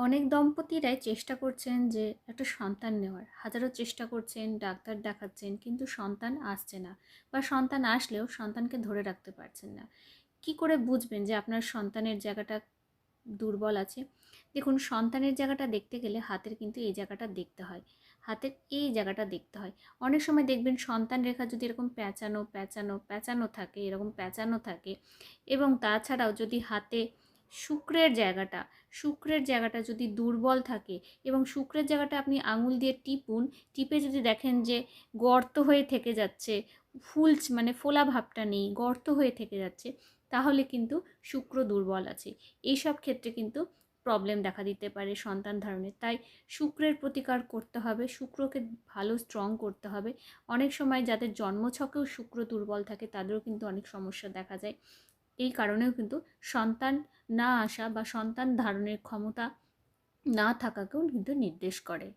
অনেক দম্পতিরাই চেষ্টা করছেন যে একটা সন্তান নেওয়ার। হাজারো চেষ্টা করছেন, ডাক্তার দেখাচ্ছেন, কিন্তু সন্তান আসছে না বা সন্তান আসলেও সন্তানকে ধরে রাখতে পারছেন না। কি করে বুঝবেন যে আপনার সন্তানের জায়গাটা দুর্বল আছে? দেখুন, সন্তানের জায়গাটা দেখতে গেলে হাতের কিন্তু এই জায়গাটা দেখতে হয়। হাতের এই জায়গাটা দেখতে হয়। অনেক সময় দেখবেন সন্তান রেখা যদি এরকম প্যাঁচানো প্যাঁচানো প্যাঁচানো থাকে, এরকম প্যাঁচানো থাকে এবং তাছাড়াও যদি হাতে শুক্রের জায়গাটা শুক্রের জায়গাটা যদি দুর্বল থাকে এবং শুক্রের জায়গাটা আপনি আঙুল দিয়ে টিপুন, টিপে যদি দেখেন যে গর্ত হয়ে থেকে যাচ্ছে, ফুল মানে ফোলা ভাবটা নেই, গর্ত হয়ে থেকে যাচ্ছে, তাহলে কিন্তু শুক্র দুর্বল আছে। এইসব ক্ষেত্রে কিন্তু প্রবলেম দেখা দিতে পারে সন্তান ধারণে তাই শুক্রের প্রতিকার করতে হবে, শুক্রকে ভালো স্ট্রং করতে হবে। অনেক সময় যাদের জন্মছকেও শুক্র দুর্বল থাকে, তাদেরও কিন্তু অনেক সমস্যা দেখা যায়। এই কারণেও কিন্তু সন্তান না আসা বা সন্তান ধারণের ক্ষমতা না থাকাকেও কিন্তু নির্দেশ করে।